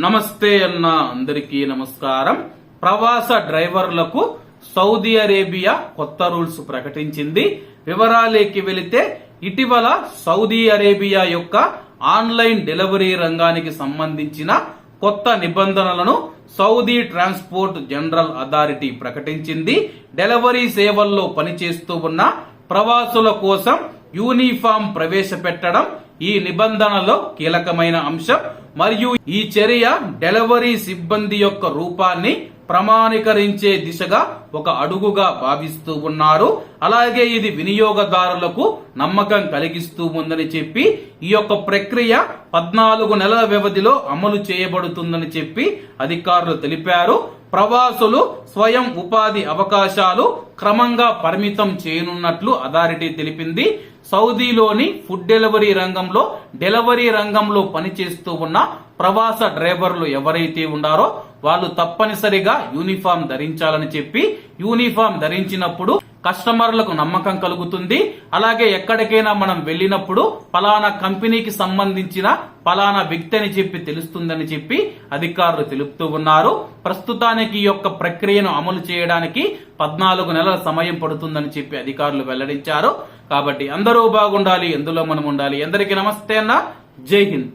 నమస్తే అన్న అందరికీ నమస్కారం. ప్రవాస డ్రైవర్లకు సౌదీ అరేబియా కొత్త రూల్స్ ప్రకటించింది. వివరాలేకి వెళితే ఇటీవల సౌదీ అరేబియా యొక్క ఆన్లైన్ డెలివరీ రంగానికి సంబంధించిన కొత్త నిబంధనలను సౌదీ ట్రాన్స్పోర్ట్ జనరల్ అథారిటీ ప్రకటించింది. డెలివరీ సేవల్లో పనిచేస్తూ ఉన్న ప్రవాసుల కోసం యూనిఫామ్ ప్రవేశపెట్టడం ఈ నిబంధనలో కీలకమైన అంశం మరియు ఈ చర్య డెలివరీ సిబ్బంది యొక్క రూపాన్ని ప్రమాణీకరించే దిశగా ఒక అడుగుగా భావిస్తూ ఉన్నారు. అలాగే ఇది వినియోగదారులకు నమ్మకం కలిగిస్తూ ఉందని చెప్పి ఈ యొక్క ప్రక్రియ పద్నాలుగు నెలల వ్యవధిలో అమలు చేయబడుతుందని చెప్పి అధికారులు తెలిపారు. ప్రవాసులు స్వయం ఉపాధి అవకాశాలు క్రమంగా పరిమితం చేయనున్నట్లు అథారిటీ తెలిపింది. సౌదీలోని ఫుడ్ డెలివరీ రంగంలో డెలివరీ రంగంలో పనిచేస్తూ ఉన్న ప్రవాస డ్రైవర్లు ఎవరైతే ఉన్నారో వాళ్ళు తప్పనిసరిగా యూనిఫామ్ ధరించాలని చెప్పి యూనిఫామ్ ధరించినప్పుడు కస్టమర్లకు నమ్మకం కలుగుతుంది. అలాగే ఎక్కడికైనా మనం వెళ్ళినప్పుడు పలానా కంపెనీకి సంబంధించిన పలానా వ్యక్తి అని చెప్పి తెలుస్తుందని చెప్పి అధికారులు తెలుపుతూ ఉన్నారు. ప్రస్తుతానికి ఈ యొక్క ప్రక్రియను అమలు చేయడానికి పద్నాలుగు నెలల సమయం పడుతుందని చెప్పి అధికారులు వెల్లడించారు. కాబట్టి అందరూ బాగుండాలి ఎందులో మనం ఉండాలి. అందరికీ నమస్తే అన్న. జై హింద్.